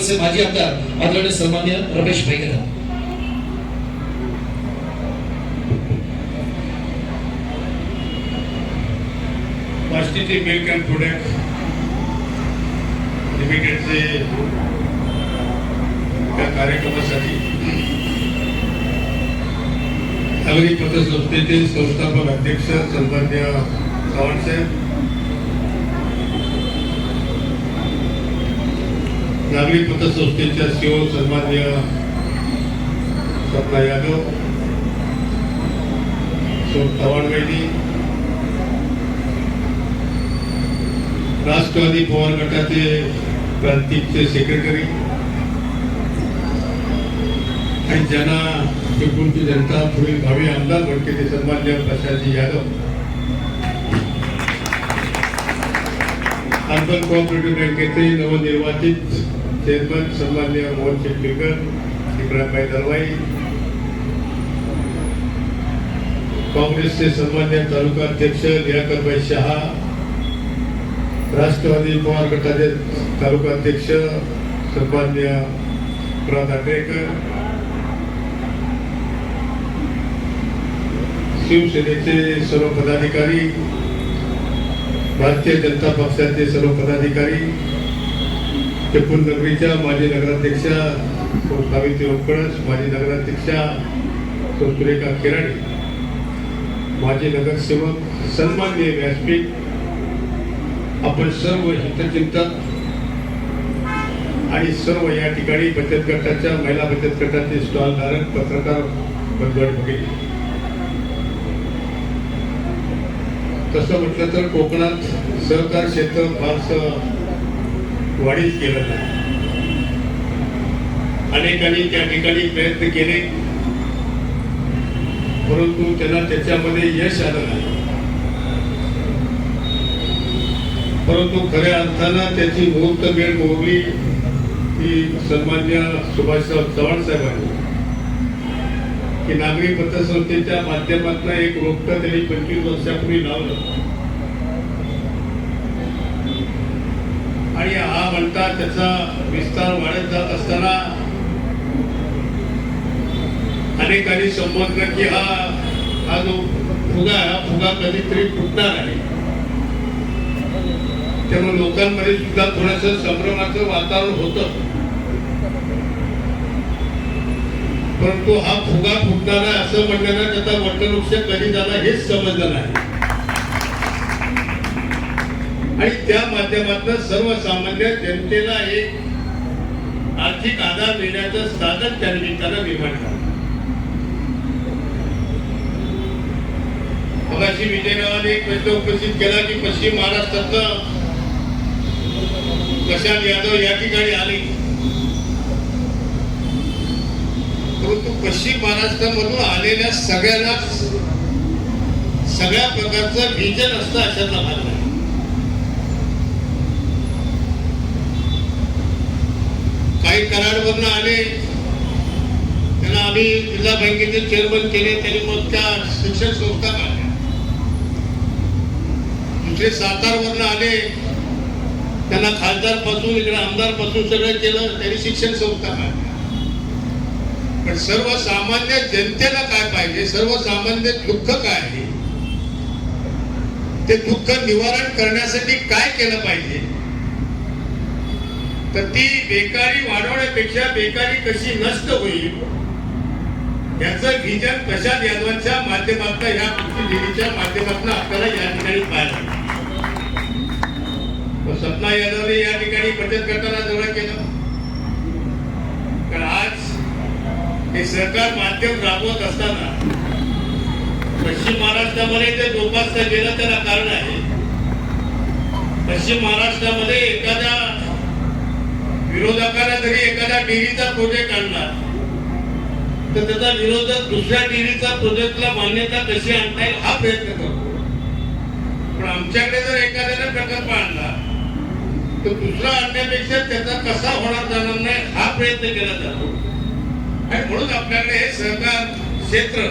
काँग्रेसचे माजी आमदार आदरणीय सन्मान्य Ramesh Bhaigara Vashishthi milk and product लिमिटेडचे त्या कार्यक्रमासाठी नागरी पतसंस्थेचे संस्थापक अध्यक्ष सन्मान्य चव्हाणसाहेब नागरी पतसंस्थेच्या सीओ सन्मान्य सपना यादव सो चव्हाण वैदी राष्ट्रवादी पवार गटाचे प्रांतिकचे सेक्रेटरी आणि ज्यांना एकूणची जनता पुढील भावी आमदार म्हणते ते सन्मान्य प्रशांतजी यादव. अर्बन कोऑपरेटिव्ह बँकेचे नवनिर्वाचित चेअरमन सन्मान्य मोहन शेट्टीकर इब्राहिमभाई दलवाई काँग्रेसचे सन्मान्य तालुका अध्यक्ष लियाकरभाई शहा राष्ट्रवादी पवार गटाचे तालुका अध्यक्ष सन्मान्य प्रभात आटरेकर शिवसेनेचे सर्व पदाधिकारी भारतीय जनता पक्षाचे सर्व पदाधिकारी चिपळूण नगरीच्या माजी नगराध्यक्षा सावित्री ओकळस माजी नगराध्यक्षा सुरेखा किराणे माजी नगरसेवक सन्मान्य व्यासपीठ आपण सर्व हितचिंतक आणि सर्व या ठिकाणी बचत गटाच्या महिला बचत गटाचे स्टॉल धारक पत्रकार बंधू भगिनी तसं म्हटलं तर कोकणात सहकार क्षेत्र फारसं वाढीच केलं नाही. अनेकांनी त्या ठिकाणी प्रयत्न केले. परंतु त्यांना त्याच्यामध्ये यश आलं नाही. परंतु खऱ्या अर्थानं त्याची मुहूर्त वेळ मोडली ती सन्मान्य सुभाषराव चव्हाण साहेबांनी. की नागरी पत्रसंस्थेच्या माध्यमातून एक रोपटं त्यांनी पंचवीस वर्षापूर्वी लावलं. आणि हा म्हणता त्याचा विस्तार वाढत जात असताना अनेकांनी समजलं की हा हा जो फुगा हा फुगा कधीतरी फुटणार आहे. त्यामुळे लोकांमध्ये सुद्धा थोडस संभ्रमाचं वातावरण होतं. परंतु हा फुगा फुटणार आहे असं म्हणण्यानं त्याचा वटवृक्ष कधी झाला हेच समजलं नाही. आणि त्या माध्यमातून सर्वसामान्य जनतेला एक आर्थिक आधार देण्याचं साधन त्या निमित्तानं निर्माण झालं. मगाशी विजयरावाने एक प्रश्न उपस्थित केला की पश्चिम महाराष्ट्रातलं प्रशांत यादव या ठिकाणी आले. परंतु पश्चिम महाराष्ट्रामधून आलेल्या सगळ्यांनाच सगळ्या प्रकारचं व्हिजन असतं अशातला भाग नाही काही कराडवरनं आले. त्यांना आम्ही जिल्हा बँकेचे चेअरमन केले. त्यांनी मग त्या शिक्षण संस्था काढल्या. दुसरे सातारवरनं आले. त्यांना खासदारपासून इकडे आमदारपासून सगळं केलं. त्यांनी शिक्षण संस्था काढल्या. पण सर्वसामान्य जनतेला काय पाहिजे? सर्वसामान्य दुःख काय आहे? ते दुःख निवारण करण्यासाठी काय केलं पाहिजे? तर ती बेकारी वाढवण्यापेक्षा बेकारी कशी नष्ट होईल याचं विजन प्रशांत यादवांच्या माध्यमातून या कृषी माध्यमातून आपल्याला या ठिकाणी पाहायला सपना यादवने या ठिकाणी बचत करताना जवळ केलं. कारण आज हे सरकार माध्यम राबवत असताना पश्चिम महाराष्ट्रामध्ये ते जोपासता गेलं त्याला कारण आहे. पश्चिम महाराष्ट्रामध्ये एखाद्या विरोधकाला जरी एखाद्या डेअरीचा प्रोजेक्ट आणला तर त्याचा विरोधक दुसऱ्या डेअरीचा प्रोजेक्टला मान्यता कशी आणता येईल हा प्रयत्न करतो. पण आमच्याकडे जर एखाद्याने प्रकल्प आणला तर दुसरा आणण्यापेक्षा त्याचा कसा होणार जाणार नाही हा प्रयत्न केला जातो. आणि म्हणून आपल्याकडे हे सहकार क्षेत्र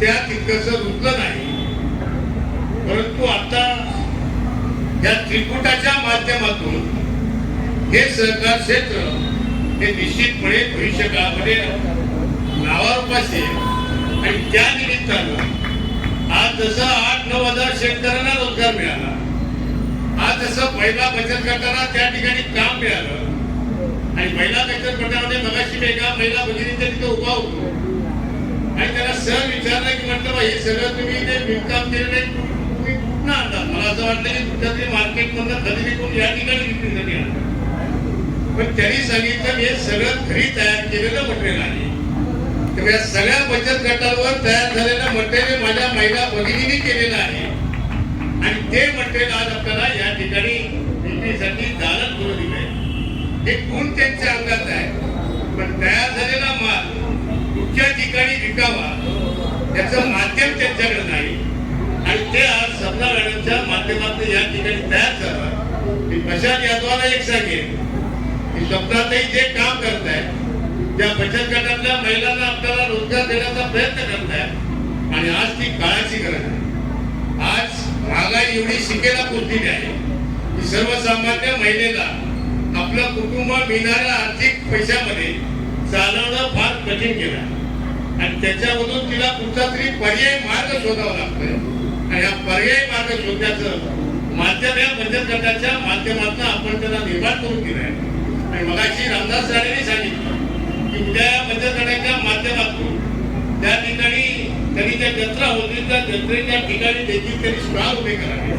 त्या तितकस रुजलं नाही. परंतु आता या त्रिकुटाच्या माध्यमातून हे सहकार क्षेत्र हे निश्चितपणे भविष्य काळामध्ये नावारूपास आणि त्या निमित्तानं आज जसं आठ नऊ हजार शेतकऱ्यांना रोजगार मिळाला आज जसं महिला बचत गटाला त्या ठिकाणी काम मिळालं आणि महिला बचत गटामध्ये मगाशी एका महिला भगिनीच्या तिथे उभा होतो. आणि त्याला सहज विचारलं की म्हटलं बा हे सगळं तुम्ही ते विणकाम केलं नाही तुम्ही कुठनं आणता? मला असं वाटलं की तुमच्या तरी मार्केटमधनं खरेदी करून या ठिकाणी विक्रीसाठी आणता. पण त्यांनी सांगितलं हे सगळं घरी तयार केलेलं मटेरियल आहे. तर या सगळ्या बचत गटांवर तयार झालेलं मटेरियल माझ्या महिला भगिनीने केलेलं आहे. आणि ते मटेरियल आज आपल्याला या ठिकाणी विक्रीसाठी दालन करून दिलंय हे गुण त्यांच्या अंगात आहे पण तयार झालेला माल कुठच्या ठिकाणी विकावा त्याचं माध्यम त्यांच्याकडे नाही. आणि ते आज सपना मॅडमच्या माध्यमातून या ठिकाणी तयार झालं. मी प्रशांत यादवाला एक सांगेन. शब्दातही जे काम करताय त्या बचत गटातल्या महिलांना आपल्याला रोजगार देण्याचा प्रयत्न करताय आणि आज ती काळाची गरज आहे. आज महागाई एवढी शिकेला पोचलेली आहे की सर्वसामान्य महिलेला आपलं कुटुंब मिळणाऱ्या आर्थिक पैशामध्ये चालवणं फार कठीण केलं आणि त्याच्यामधून तिला कुठचा तरी पर्याय मार्ग शोधावा लागतोय. आणि हा पर्याय मार्ग शोधण्याचं माध्यम या बचत गटाच्या माध्यमातून आपण त्याला निर्माण करून दिलाय. आहे मगाशी रामदास झालेली सांगितलं की उद्या बचत गटाच्या माध्यमातून त्या ठिकाणी त्यांनी त्या जत्रा होती त्या जत्रेच्या ठिकाणी देखील त्यांनी स्टॉल उभे करावे.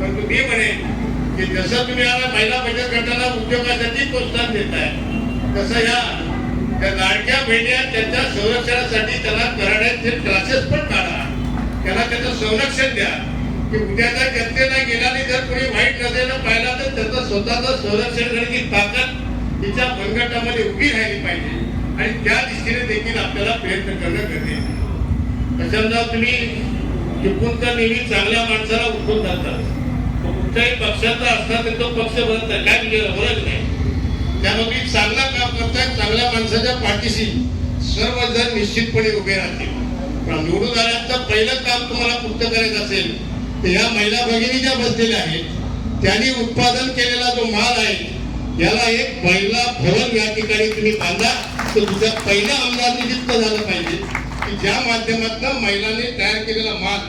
परंतु मी म्हणेन की जसं तुम्ही आता महिला बचत गटाला उद्योगासाठी प्रोत्साहन देताय तसं या त्या लाडक्या बहिणी त्यांच्या संरक्षणासाठी त्याला कराड्याचे क्लासेस पण काढा. त्याला त्याचं संरक्षण द्या. की उद्याचा जनतेला गेल्याने जर कोणी वाईट नजरेनं पाहिला तर त्याचं स्वतःचं संरक्षण करण्याची ताकद तिच्या मनगटामध्ये उभी राहिली पाहिजे. आणि त्या दिशेने देखील आपल्याला प्रयत्न करणं गरजेचं आहे. त्याच्यानंतर तुम्ही टिपून तर नेहमी चांगल्या माणसाला उठून जातात कुठच्याही कुठल्याही पक्षाचा असला तर तो पक्ष बनत नाही. काय म्हणजे ओळख नाही. त्यामुळे चांगला काम करताय चांगल्या माणसाच्या पाठीशी सर्वजण निश्चितपणे उभे राहतील. पण निवडून आल्यानंतर पहिलं काम तुम्हाला पूर्ण करायचं असेल या महिला भगिनी ज्या बसलेल्या आहेत त्यांनी उत्पादन केलेला जो माल आहे याला एक महिला भवन या ठिकाणी तुम्ही बांधा. तर तुझ्या पहिल्या आमदार नियुक्त झालं पाहिजे. की ज्या माध्यमातून महिलांनी तयार केलेला माल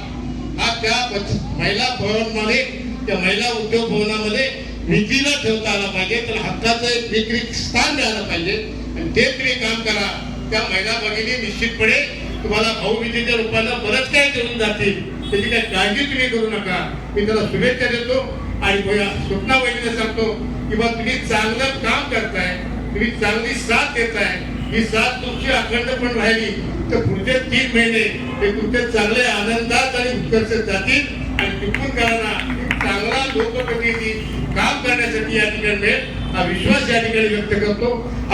हा त्या महिला महिला भवनमध्ये त्या महिला उद्योग भवनामध्ये विक्रीला ठेवता आला पाहिजे. तर हक्काचं एक विक्री स्थान द्यायला पाहिजे. आणि ते तुम्ही काम करा. त्या महिला भगिनी निश्चितपणे तुम्हाला भाऊबीजेच्या रूपाला बरंच काय करून जातील? त्याची काय काळजी तुम्ही करू नका. मी त्याला शुभेच्छा देतो आणि स्वप्ना वहिनीला सांगतो की बा तुम्ही चांगलं काम करताय तुम्ही चांगली साथ देताय. ही साथ तुमची अखंड पण राहिली. तर पुढचे तीन महिने हे तुमचे चांगले आनंदात आणि उत्कर्ष जातील. आणि टिकून करणारा चांगला लोकप्रतिनिधी काम करण्यासाठी या ठिकाणी मिळेल. हा विश्वास या ठिकाणी व्यक्त करतो.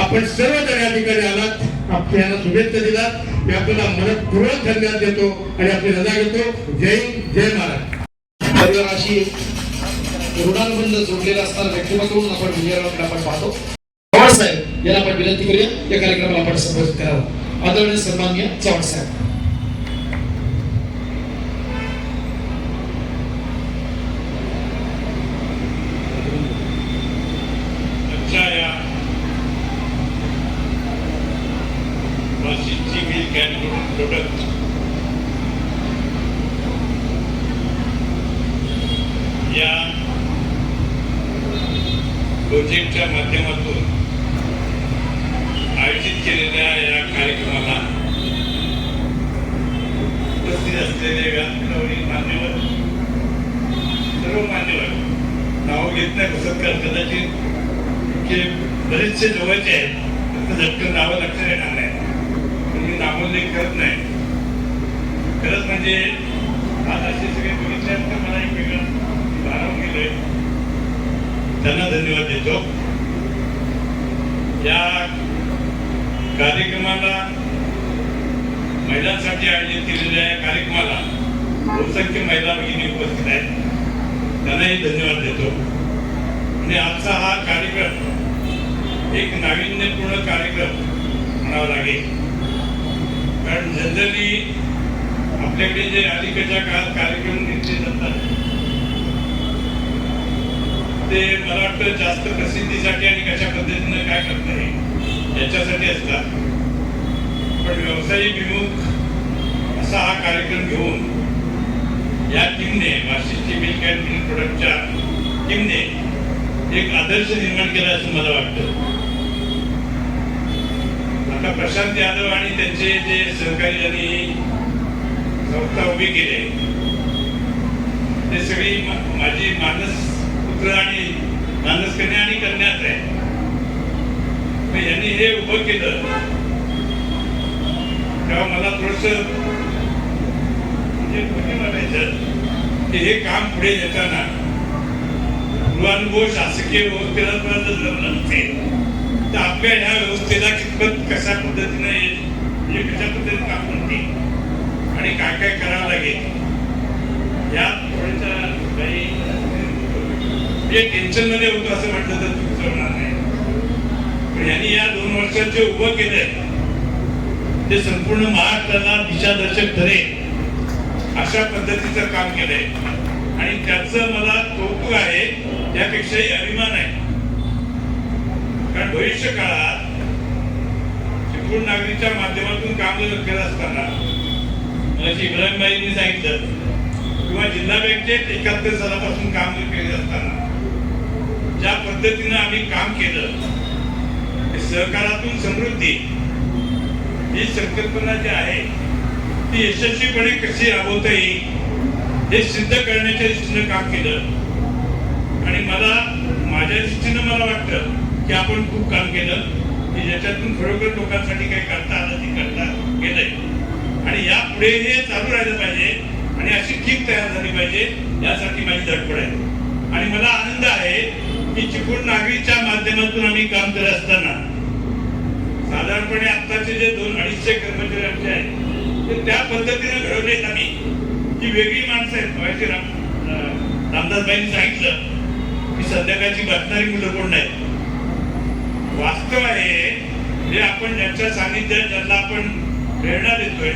आपण सर्व सर्वजण या ठिकाणी आलात. आपल्याला शुभेच्छा दिला मी आपल्याला मनपूर्वक धन्यवाद देतो आणि आपली रजा घेतो. जय जय महाराज. परिवाराशी ऋणानुबंध जोडलेला असताना व्यक्तिमत्वून आपण विजयाला आपण पाहतो. चव्हाण साहेब याला आपण विनंती करूया. या कार्यक्रमाला आपण संबोधित करावं. आदरणीय सन्मान्य चव्हाण साहेब आजच्या या वाशिमची मिल कॅन product. या प्रोजेक्टच्या माध्यमातून आयोजित केलेल्या या कार्यक्रमाला उपस्थित असलेले व्यासपीठावरील मान्यवर सर्व मान्यवर नाव घेत नाही सत्कार कदाचित बरेचसे जवळचे आहेत फक्त झटकन नावं लक्षात येणार नाही पण मी नामोल्लेख करत नाही खरंच म्हणजे आज असे सगळे बघितले तर मला एक वेगळं भारावून गेलंय. त्यांना धन्यवाद देतो. या कार्यक्रमाला महिलांसाठी आयोजित केलेल्या या कार्यक्रमाला बहुसंख्य महिला भगिनी उपस्थित आहेत. त्यांनाही धन्यवाद देतो. आणि आजचा हा कार्यक्रम एक नाविन्यपूर्ण कार्यक्रम म्हणावा लागेल. कारण जनरली आपल्याकडे जे अलीकडच्या काळात कार्यक्रम घेतले जातात ते मला वाटतं जास्त प्रसिद्धीसाठी आणि कशा पद्धतीनं काय करता येईल याच्यासाठी असतात. पण व्यावसायिक विमुख असा हा कार्यक्रम घेऊन या टीमने वाशिष्ठी मिल्क अँड मिल्क प्रोडक्टच्या टीमने एक आदर्श निर्माण केला असं मला वाटतं. आता प्रशांत यादव आणि त्यांचे जे सहकारी आणि संस्था उभी केली. ते सगळी माझी मानस पुत्र आणि मानस कन्या आणि कन्याच आहे. यांनी हे उभं केलं. तेव्हा मला थोडस म्हणजे कुठे वाटायचं की हे काम पुढे नेताना गृहानुभव शासकीय व्यवस्थेला तुला जमलं नसते. तर आपल्या ह्या व्यवस्थेला कितपत कशा पद्धतीने येईल, म्हणजे कशा पद्धतीने काम म्हणते आणि काय काय करावं लागेल. या थोड्याशा काही म्हणजे टेन्शनमध्ये होतो असं म्हटलं तर चुकीचं होणार नाही. पण यांनी या दोन वर्षात जे उभं केलंय ते संपूर्ण महाराष्ट्राला दिशादर्शक ठरेल अशा पद्धतीचं काम केलंय. आणि त्याचं मला कौतुक आहे त्यापेक्षाही अभिमान आहे. कारण भविष्य काळात चिपळूण नागरीच्या माध्यमातून काम जर करत असताना मला इब्राहिमबाईंनी सांगितलं. किंवा जिल्हा बँकेचे एकाहत्तर सालापासून काम केले असताना ज्या पद्धतीनं आम्ही काम केलं सहकारातून समृद्धी ही संकल्पना जी आहे ती यशस्वीपणे कशी राबवता येईल हे सिद्ध करण्याच्या दृष्टीनं काम केलं. आणि मला माझ्या दृष्टीनं मला वाटतं की आपण खूप काम केलं की ज्याच्यातून खरोखर लोकांसाठी काही करता आलं ते करता गेलंय. आणि यापुढे हे चालू राहिलं पाहिजे आणि अशी टीम तयार झाली पाहिजे यासाठी माझी धडपड आहे. आणि मला आनंद आहे की चिपळूण नागरीच्या माध्यमातून आम्ही काम करत असताना साधारणपणे आत्ताचे जे दोन अडीचशे कर्मचारी आमचे आहेत ते त्या पद्धतीने घडवलेत आम्ही. की वेगळी माणसं आहेत. माहिती राम रामदासबाईंनी सांगितलं की संध्याकाळची बसणारी मुलं कोण नाही वास्तव आहे जे आपण ज्यांच्या सानिध्यात ज्यांना आपण प्रेरणा देतोय.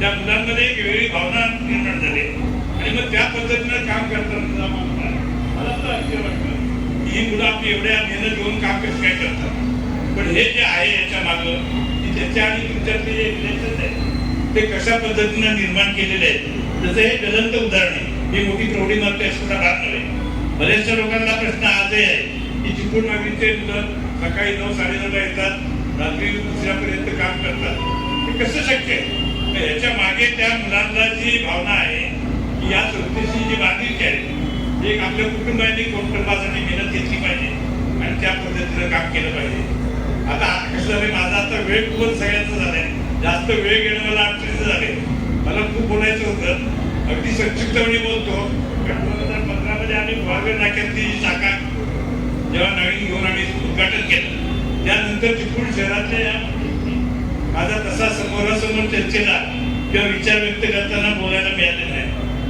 त्या मुलांमध्ये एक वेगळी भावना निर्माण झाली. आणि मग त्या पद्धतीनं काम करताना मला तर आश्चर्य की ही मुलं आपली एवढ्या मेहनत घेऊन काम कसं काय करतात? पण हे जे आहे याच्या मागं की त्याच्या आणि तुमच्यातले जे रिलेशन आहे ते कशा पद्धतीनं निर्माण केलेले आहेत? जसं हे ज्वलंत उदाहरण आहे. ही मोठी प्रौढी मात्र अशा भाग नव्हे. बऱ्याचशा लोकांना प्रश्न आजही आहे की चिपळूण नागरीचे मुलं सकाळी नऊ साडेनऊला येतात रात्री दुसऱ्यापर्यंत काम करतात. कसं शक्य आहे? तर याच्या मागे त्या मुलांना जी भावना आहे की या संस्थेची जी बांधिलकी आहे एक आपल्या कुटुंबाने कुटुंबासाठी मेहनत घेतली पाहिजे आणि त्या पद्धतीनं काम केलं पाहिजे. आता कसं झालंय माझा आता वेळ खूपच सगळ्यांचा झालाय. जास्त वेळ घेणं मला अडचणीचं झाले मला खूप बोलायचं होतं. अगदी संक्षिप्तपणे बोलतो. कारण दोन हजार पंधरा मध्ये आम्ही गोवागड नाक्यातली जी शाखा जेव्हा नवीन घेऊन आम्ही उद्घाटन केलं त्यानंतर चिपळूण शहरातल्या माझा तसा समोरासमोर चर्चेला किंवा विचार व्यक्त करताना बोलायला मिळाले नाही.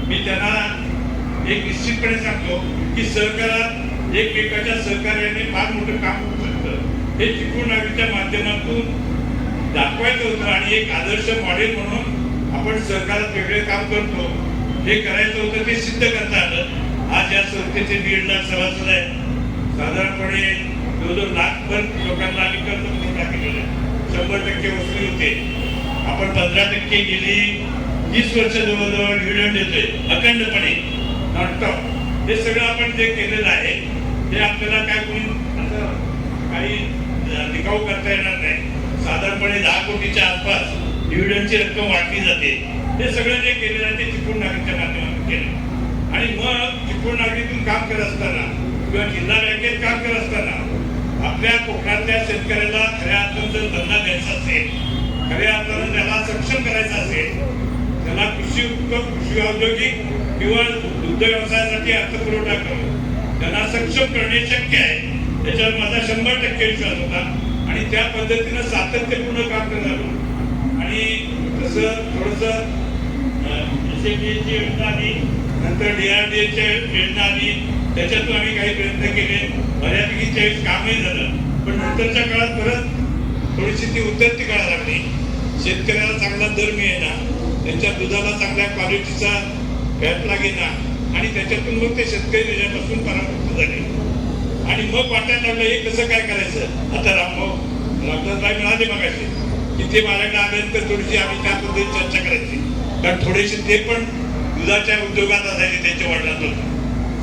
मी त्यांना एक निश्चितपणे सांगतो की सहकारात एकमेकाच्या सहकार्याने फार मोठं काम होऊ शकतं. हे चिपळूण माध्यमातून दाखवायचं होतं आणि एक आदर्श मॉडेल म्हणून आपण सहकारात वेगळे काम करतो. हे करायचं होतं ते सिद्ध करता आलं. आज या संस्थेचे दीड लाख सभासद आहेत. साधारणपणे जवळजवळ लाखभर लोकांना आम्ही कर्ज पुरवठा केलेला आहे. शंभर टक्के वसुली होते. आपण पंधरा टक्के गेली वीस वर्ष जवळजवळ डिव्हिडंड देतोय अखंडपणे नॉटॉप हे सगळं आपण जे केलेलं आहे ते आपल्याला काय कोणी काही टिकाऊ करता येणार नाही. साधारणपणे दहा कोटीच्या आसपास डिव्हिडंडची रक्कम वाटली जाते. हे सगळं जे केलेलं आहे ते चिपळूण नागरिकच्या माध्यमातून केलं आणि मग चिपळूण नागरिकतून काम करत असताना किंवा जिल्हा बँकेत काम करत असताना आपल्या कोकणातल्या शेतकऱ्याला खऱ्या अर्थानं जर धंदा द्यायचा असेल खऱ्या अर्थानं त्याला सक्षम करायचं असेल त्याला कृषी उत्पन्न कृषी औद्योगिक किंवा दुग्ध व्यवसायासाठी अर्थपुरवठा करून त्यांना सक्षम करणे शक्य आहे. त्याच्यावर माझा शंभर टक्के विश्वास होता आणि त्या पद्धतीनं सातत्यपूर्ण काम करत आलो आणि तसं थोडंसं योजना आली नंतर डी आर डी डीआरडीएच्या योजना आली त्याच्यातून आम्ही काही प्रयत्न केले. बऱ्यापैकी त्यावेळेस कामही झालं. पण नंतरच्या काळात परत थोडीशी ती उतरती काळा लागली. शेतकऱ्याला चांगला दर मिळेना. त्यांच्या दुधाला चांगल्या क्वालिटीचा फॅट लागेना. आणि त्याच्यातून मग ते शेतकरी त्याच्यापासून परामुक्त झाले. आणि मग वाटायला लागलं हे कसं काय करायचं? आता रामभाऊ रामदासबाई म्हणाले मगाशी की ते माझ्याकडे आले तर थोडीशी आम्ही त्या पद्धतीने चर्चा करायची. कारण थोडेसे ते पण दुधाच्या उद्योगात असायचे त्यांच्या वडिलांतून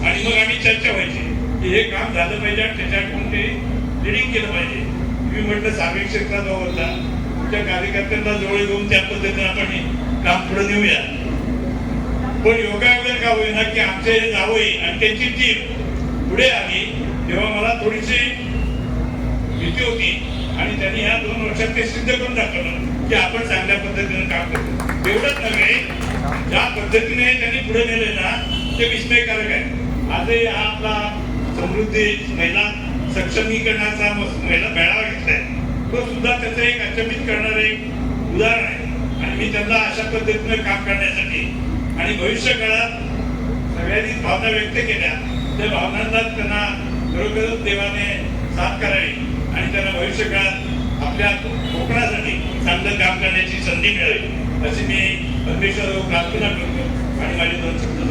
आणि मग आम्ही चर्चा व्हायची. की हे काम झालं पाहिजे आणि त्याच्याकडून ते लिडिंग केलं पाहिजे. मी म्हटलं सार्वजनिक क्षेत्रात होता तुमच्या कार्यकर्त्यांना जवळ घेऊन त्या पद्धतीने आपण काम पुढे नेऊया. पण योगायोगाने का होईना की आमचे हे जावई आणि त्यांची टीम पुढे आली तेव्हा मला थोडीशी भीती होती. आणि त्यांनी ह्या दोन वर्षात ते सिद्ध करून दाखवलं की आपण चांगल्या पद्धतीने काम करतो. एवढंच नव्हे ज्या पद्धतीने त्यांनी पुढे नेले ना ते विस्मयकारक आहे. आजही हा आपला समृद्धी महिला सक्षमीकरणाचा महिला मेळावा घेतलाय. तो सुद्धा त्याचं एक अचंबित करणारं एक उदाहरण आहे. आणि मी त्यांना अशा पद्धतीने काम करण्यासाठी आणि भविष्य काळात सगळ्यांनी भावना व्यक्त केल्या त्या भावनांना त्यांना खरोखरच देवाने साथ करावी आणि त्यांना भविष्य काळात आपल्या कोकणासाठी चांगलं काम करण्याची संधी मिळावी अशी मी परमेश्वर प्रार्थना करतो. आणि माझे दोन शब्द